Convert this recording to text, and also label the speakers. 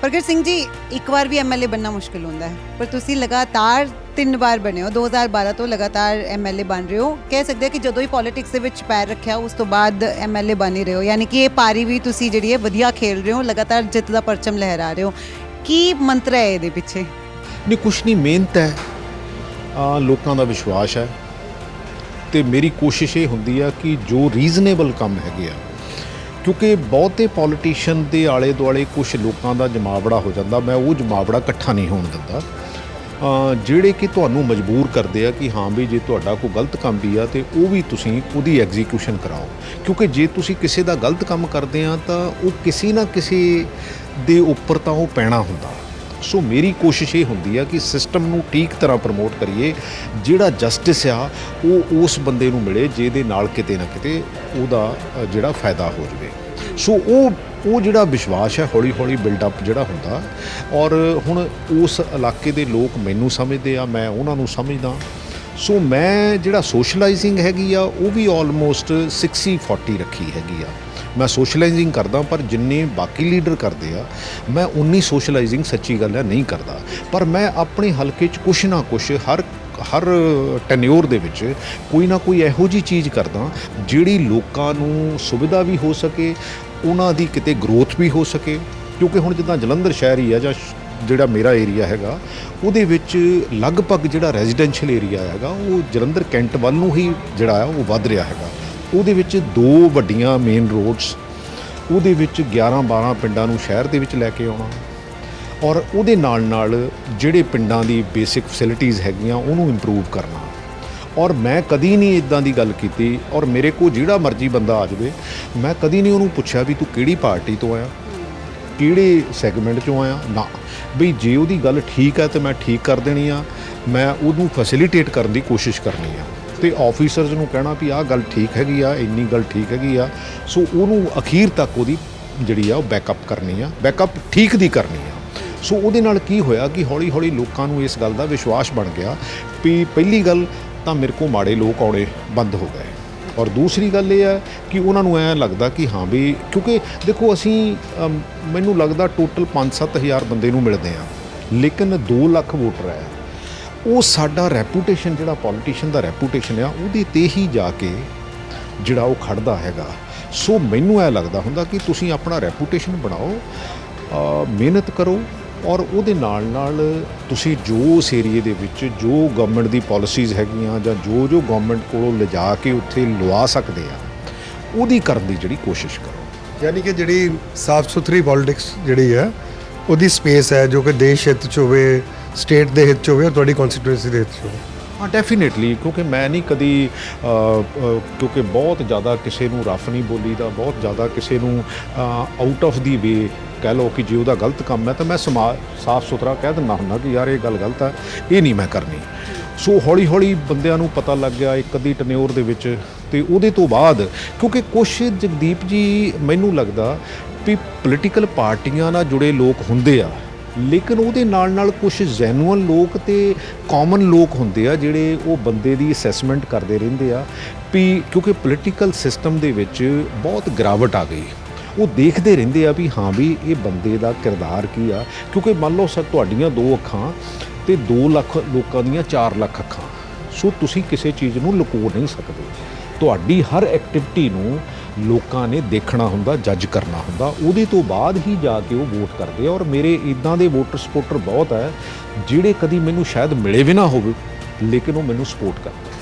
Speaker 1: ਪ੍ਰਗਟ ਸਿੰਘ ਜੀ, ਇੱਕ ਵਾਰ ਵੀ ਐਮਐਲਏ ਬੰਨਾ ਮੁਸ਼ਕਿਲ ਹੁੰਦਾ ਹੈ। ਪਰ ਤੁਸੀਂ ਲਗਾਤਾਰ ਤਿੰਨ ਵਾਰ ਬਣੇ ਹੋ 2012 ਤੋਂ ਲਗਾਤਾਰ ਐਮਐਲਏ ਬਣ ਰਹੇ ਹੋ। ਕਹਿ ਸਕਦੇ ਹਾਂ ਕਿ ਜਦੋਂ ਹੀ ਪੋਲਿਟਿਕਸ ਦੇ ਵਿੱਚ ਪੈਰ ਰੱਖਿਆ, ਉਸ ਤੋਂ ਬਾਅਦ ਐਮਐਲਏ ਬਣ ਹੀ ਰਹੇ ਹੋ। ਯਾਨੀ ਕਿ ਇਹ ਪਾਰੀ ਵੀ ਤੁਸੀਂ ਜਿਹੜੀ ਹੈ ਵਧੀਆ ਖੇਲ ਰਹੇ ਹੋ, ਲਗਾਤਾਰ ਜਿੱਤ ਦਾ ਪਰਚਮ ਲਹਿਰਾ ਰਹੇ ਹੋ। ਕੀ ਮੰਤਰ ਹੈ ਇਹਦੇ ਪਿੱਛੇ?
Speaker 2: ਨਹੀਂ, ਕੁਛ ਨਹੀਂ, ਮਿਹਨਤ ਹੈ। ਆ ਲੋਕਾਂ ਦਾ ਵਿਸ਼ਵਾਸ ਹੈ। ਤੇ ਮੇਰੀ ਕੋਸ਼ਿਸ਼ ਇਹ ਹੁੰਦੀ ਆ ਕਿ ਜੋ ਰੀਜ਼ਨੇਬਲ ਕੰਮ ਹੈਗੇ ਆ ਕਿਉਂਕਿ ਬਹੁਤੇ ਪੋਲੀਟੀਸ਼ੀਅਨ ਦੇ ਆਲੇ ਦੁਆਲੇ ਕੁਝ ਲੋਕਾਂ ਦਾ ਜਮਾਵੜਾ ਹੋ ਜਾਂਦਾ, ਮੈਂ ਉਹ ਜਮਾਵੜਾ ਇਕੱਠਾ ਨਹੀਂ ਹੋਣ ਦਿੰਦਾ। ਜਿਹੜੇ ਕਿ ਤੁਹਾਨੂੰ ਮਜਬੂਰ ਕਰਦੇ ਆ ਕਿ ਹਾਂ ਵੀ ਜੇ ਤੁਹਾਡਾ ਕੋਈ ਗਲਤ ਕੰਮ ਵੀ ਆ ਤੇ ਉਹ ਵੀ ਤੁਸੀਂ ਉਹਦੀ ਐਗਜ਼ੀਕਿਊਸ਼ਨ ਕਰਾਓ। ਕਿਉਂਕਿ ਜੇ ਤੁਸੀਂ ਕਿਸੇ ਦਾ ਗਲਤ ਕੰਮ ਕਰਦੇ ਆ ਤਾਂ ਉਹ ਕਿਸੇ ਨਾ ਕਿਸੇ ਦੇ ਉੱਪਰ ਤਾਂ ਉਹ ਪੈਣਾ ਹੁੰਦਾ। ਸੋ ਮੇਰੀ ਕੋਸ਼ਿਸ਼ ਇਹ ਹੁੰਦੀ ਆ ਕਿ ਸਿਸਟਮ ਨੂੰ ਠੀਕ ਤਰ੍ਹਾਂ ਪ੍ਰਮੋਟ ਕਰੀਏ, ਜਿਹੜਾ ਜਸਟਿਸ ਆ, ਉਹ ਉਸ ਬੰਦੇ ਨੂੰ ਮਿਲੇ ਜਿਹਦੇ ਨਾਲ ਕਿਤੇ ਨਾ ਕਿਤੇ ਉਹਦਾ ਜਿਹੜਾ ਫਾਇਦਾ ਹੋ ਜਵੇ। ਸੋ ਉਹ ਉਹ ਜਿਹੜਾ ਵਿਸ਼ਵਾਸ ਹੈ ਹੌਲੀ ਹੌਲੀ ਬਿਲਡ ਅਪ ਜਿਹੜਾ ਹੁੰਦਾ, ਔਰ ਹੁਣ ਉਸ ਇਲਾਕੇ ਦੇ ਲੋਕ ਮੈਨੂੰ ਸਮਝਦੇ ਆ, ਮੈਂ ਉਹਨਾਂ ਨੂੰ ਸਮਝਦਾ। ਸੋ ਮੈਂ ਜਿਹੜਾ ਸੋਸ਼ਲਾਈਜ਼ਿੰਗ ਹੈਗੀ ਆ, ਉਹ ਵੀ ਆਲਮੋਸਟ 60 40 ਰੱਖੀ ਹੈਗੀ ਆ। ਮੈਂ ਸੋਸ਼ਲਾਈਜ਼ਿੰਗ ਕਰਦਾ, ਪਰ ਜਿੰਨੇ ਬਾਕੀ ਲੀਡਰ ਕਰਦੇ ਆ, ਮੈਂ ਉਨੀ ਸੋਸ਼ਲਾਈਜ਼ਿੰਗ ਸੱਚੀ ਗੱਲ ਹੈ ਨਹੀਂ ਕਰਦਾ। ਪਰ ਮੈਂ ਆਪਣੇ ਹਲਕੇ 'ਚ ਕੁਛ ਨਾ ਕੁਛ ਹਰ ਹਰ ਟੈਨਿਓਰ ਦੇ ਵਿੱਚ ਕੋਈ ਨਾ ਕੋਈ ਇਹੋ ਜੀ ਚੀਜ਼ ਕਰਦਾ, ਜਿਹੜੀ ਲੋਕਾਂ ਨੂੰ ਸੁਵਿਧਾ ਵੀ ਹੋ ਸਕੇ, ਉਹਨਾਂ ਦੀ ਕਿਤੇ ਗਰੋਥ ਵੀ ਹੋ ਸਕੇ। ਕਿਉਂਕਿ ਹੁਣ ਜਿੱਦਾਂ ਜਲੰਧਰ ਸ਼ਹਿਰ ਹੀ ਆ ਜਾਂ ਜਿਹੜਾ ਮੇਰਾ ਏਰੀਆ ਹੈਗਾ, ਉਹਦੇ ਵਿੱਚ ਲਗਭਗ ਜਿਹੜਾ ਰੈਜ਼ੀਡੈਂਸ਼ੀਅਲ ਏਰੀਆ ਹੈਗਾ, ਉਹ ਜਲੰਧਰ ਕੈਂਟ ਵੱਲ ਨੂੰ ਹੀ ਜਿਹੜਾ ਆ, ਉਹ ਵੱਧ ਰਿਹਾ ਹੈਗਾ। ਉਹਦੇ ਵਿੱਚ ਦੋ ਵੱਡੀਆਂ ਮੇਨ ਰੋਡਸ ਉਹਦੇ ਵਿੱਚ 11 12 ਪਿੰਡਾਂ ਨੂੰ ਸ਼ਹਿਰ ਦੇ ਵਿੱਚ ਲੈ ਕੇ ਆਉਣਾ, ਔਰ ਉਹਦੇ ਨਾਲ ਨਾਲ ਜਿਹੜੇ ਪਿੰਡਾਂ ਦੀ ਬੇਸਿਕ ਫੈਸਿਲਿਟੀਆਂ ਹੈਗੀਆਂ, ਉਹਨੂੰ ਇੰਪਰੂਵ ਕਰਨਾ। ਔਰ ਮੈਂ ਕਦੀ ਨਹੀਂ ਇਦਾਂ ਦੀ ਗੱਲ ਕੀਤੀ, ਔਰ ਮੇਰੇ ਕੋਲ ਜਿਹੜਾ ਮਰਜ਼ੀ ਬੰਦਾ ਆ ਜਾਵੇ, ਮੈਂ ਕਦੀ ਨਹੀਂ ਉਹਨੂੰ ਪੁੱਛਿਆ ਵੀ ਤੂੰ ਕਿਹੜੀ ਪਾਰਟੀ ਤੋਂ ਆਇਆ, ਕਿਹੜੇ ਸੈਗਮੈਂਟ ਚੋਂ ਆਇਆ, ਨਾ। ਵੀ ਜੇ ਉਹਦੀ ਗੱਲ ਠੀਕ ਹੈ ਤੇ ਮੈਂ ਠੀਕ ਕਰ ਦੇਣੀ ਆ, ਮੈਂ ਉਹਨੂੰ ਫੈਸਿਲਿਟੇਟ ਕਰਨ ਦੀ ਕੋਸ਼ਿਸ਼ ਕਰਨੀ ਆ। ਤੇ ਆਫੀਸਰਸ ਨੂੰ ਕਹਿਣਾ ਵੀ ਆਹ ਗੱਲ ਠੀਕ ਹੈਗੀ ਆ, ਇੰਨੀ ਗੱਲ ਠੀਕ ਹੈਗੀ ਆ, ਸੋ ਉਹਨੂੰ ਅਖੀਰ ਤੱਕ ਉਹਦੀ ਜਿਹੜੀ ਆ ਉਹ ਬੈਕਅਪ ਕਰਨੀ ਆ ਬੈਕਅਪ ਠੀਕ ਦੀ ਕਰਨੀ ਆ। ਸੋ ਉਹਦੇ ਨਾਲ ਕੀ ਹੋਇਆ ਕਿ ਹੌਲੀ ਹੌਲੀ ਲੋਕਾਂ ਨੂੰ ਇਸ ਗੱਲ ਦਾ ਵਿਸ਼ਵਾਸ ਬਣ ਗਿਆ ਵੀ ਪਹਿਲੀ ਗੱਲ ਤਾਂ ਮੇਰੇ ਕੋਲ ਮਾੜੇ ਲੋਕ ਆਉਣੇ ਬੰਦ ਹੋ ਗਏ। ਔਰ ਦੂਸਰੀ ਗੱਲ ਇਹ ਹੈ ਕਿ ਉਹਨਾਂ ਨੂੰ ਐ ਲੱਗਦਾ ਕਿ ਹਾਂ ਵੀ ਕਿਉਂਕਿ ਦੇਖੋ ਅਸੀਂ ਮੈਨੂੰ ਲੱਗਦਾ ਟੋਟਲ 5-7000 ਬੰਦੇ ਨੂੰ ਮਿਲਦੇ ਆ ਲੇਕਿਨ 2 ਲੱਖ ਵੋਟਰ ਹੈ। ਉਹ ਸਾਡਾ ਰੈਪੂਟੇਸ਼ਨ ਜਿਹੜਾ ਪੋਲੀਟੀਸ਼ੀਅਨ ਦਾ ਰੈਪੂਟੇਸ਼ਨ ਆ, ਉਹਦੇ ਤੇ ਹੀ ਜਾ ਕੇ ਜਿਹੜਾ ਉਹ ਖੜਦਾ ਹੈਗਾ। ਸੋ ਮੈਨੂੰ ਐ ਲੱਗਦਾ ਹੁੰਦਾ ਕਿ ਤੁਸੀਂ ਆਪਣਾ ਰੈਪੂਟੇਸ਼ਨ ਬਣਾਓ ਮਿਹਨਤ ਕਰੋ ਔਰ ਉਹਦੇ ਨਾਲ ਨਾਲ ਤੁਸੀਂ ਜੋ ਉਸ ਏਰੀਏ ਦੇ ਵਿੱਚ ਜੋ ਗਵਰਨਮੈਂਟ ਦੀ ਪਾਲਿਸੀਜ਼ ਹੈਗੀਆਂ ਜਾਂ ਜੋ ਜੋ ਗਵਰਨਮੈਂਟ ਕੋਲੋਂ ਲਿਜਾ ਕੇ ਉੱਥੇ ਲਵਾ ਸਕਦੇ ਆ ਉਹਦੀ ਕਰਨ ਦੀ ਜਿਹੜੀ ਕੋਸ਼ਿਸ਼ ਕਰੋ।
Speaker 3: ਯਾਨੀ ਕਿ ਜਿਹੜੀ ਸਾਫ਼ ਸੁਥਰੀ ਪੋਲਿਟਿਕਸ ਜਿਹੜੀ ਹੈ ਉਹਦੀ ਸਪੇਸ ਹੈ ਜੋ ਕਿ ਦੇਸ਼ ਹਿੱਤ ਚ ਹੋਵੇ ਸਟੇਟ ਦੇ ਹਿੱਤ ਚ ਹੋਵੇ ਤੁਹਾਡੀ ਕਨਸਟੀਟਿਊਐਂਸੀ ਦੇ ਹਿੱਤ ਚ ਹੋਵੇ।
Speaker 2: ਹਾਂ ਡੈਫੀਨੇਟਲੀ ਕਿਉਂਕਿ ਮੈਂ ਨਹੀਂ ਕਦੀ ਕਿਉਂਕਿ ਬਹੁਤ ਜ਼ਿਆਦਾ ਕਿਸੇ ਨੂੰ ਰਫ ਨਹੀਂ ਬੋਲੀਦਾ ਬਹੁਤ ਜ਼ਿਆਦਾ ਕਿਸੇ ਨੂੰ ਆਊਟ ਆਫ ਦੀ ਵੇ ਕਹਿ ਲਓ ਕਿ ਜੇ ਉਹਦਾ ਗਲਤ ਕੰਮ ਹੈ ਤਾਂ ਮੈਂ ਸਮਾ, ਸਾਫ਼ ਸੁਥਰਾ ਕਹਿ ਦਿੰਦਾ ਹੁੰਦਾ ਕਿ ਯਾਰ ਇਹ ਗੱਲ ਗਲਤ ਹੈ, ਇਹ ਨਹੀਂ ਮੈਂ ਕਰਨੀ। ਸੋ ਹੌਲੀ ਹੌਲੀ ਬੰਦਿਆਂ ਨੂੰ ਪਤਾ ਲੱਗ ਗਿਆ ਇੱਕ ਅੱਧੀ ਟਨਿਓਰ ਦੇ ਵਿੱਚ ਤੇ ਉਹਦੇ ਤੋਂ ਬਾਅਦ, ਕਿਉਂਕਿ ਕੁਛ ਜਗਦੀਪ ਜੀ ਮੈਨੂੰ ਲੱਗਦਾ ਵੀ ਪੋਲੀਟੀਕਲ ਪਾਰਟੀਆਂ ਨਾਲ ਜੁੜੇ ਲੋਕ ਹੁੰਦੇ ਆ, ਲੇਕਿਨ ਉਹਦੇ ਨਾਲ ਨਾਲ ਕੁਝ ਜੈਨੂਅਲ ਲੋਕ ਤੇ ਕਾਮਨ ਲੋਕ ਹੁੰਦੇ ਆ ਜਿਹੜੇ ਉਹ ਬੰਦੇ ਦੀ ਅਸੈਸਮੈਂਟ ਕਰਦੇ ਰਹਿੰਦੇ ਆ ਵੀ ਕਿਉਂਕਿ ਪੋਲੀਟੀਕਲ ਸਿਸਟਮ ਦੇ ਵਿੱਚ ਬਹੁਤ ਗਿਰਾਵਟ ਆ ਗਈ। ਉਹ ਦੇਖਦੇ ਰਹਿੰਦੇ ਆ ਵੀ ਹਾਂ ਵੀ ਇਹ ਬੰਦੇ ਦਾ ਕਿਰਦਾਰ ਕੀ ਆ? ਕਿਉਂਕਿ ਮੰਨ ਲਓ ਸਰ ਤੁਹਾਡੀਆਂ ਦੋ ਅੱਖਾਂ ਤੇ 2 ਲੱਖ ਲੋਕਾਂ ਦੀਆਂ 4 ਲੱਖ ਅੱਖਾਂ। ਸੋ ਤੁਸੀਂ ਕਿਸੇ ਚੀਜ਼ ਨੂੰ ਲੁਕੋ ਨਹੀਂ ਸਕਦੇ। ਤੁਹਾਡੀ ਹਰ ਐਕਟੀਵਿਟੀ ਨੂੰ ਲੋਕਾਂ ਨੇ ਦੇਖਣਾ ਹੁੰਦਾ ਜੱਜ ਕਰਨਾ ਹੁੰਦਾ। ਉਹਦੇ ਤੋਂ ਬਾਅਦ ਹੀ ਜਾ ਕੇ ਉਹ ਵੋਟ ਕਰਦੇ ਆ। ਔਰ ਮੇਰੇ ਇਦਾਂ ਦੇ ਵੋਟਰ ਸਪੋਰਟਰ ਬਹੁਤ ਹੈ ਜਿਹੜੇ ਕਦੀ ਮੈਨੂੰ ਸ਼ਾਇਦ ਮਿਲੇ ਵੀ ਨਾ ਹੋਵੇ, ਲੇਕਿਨ ਉਹ ਮੈਨੂੰ ਸਪੋਰਟ ਕਰਦੇ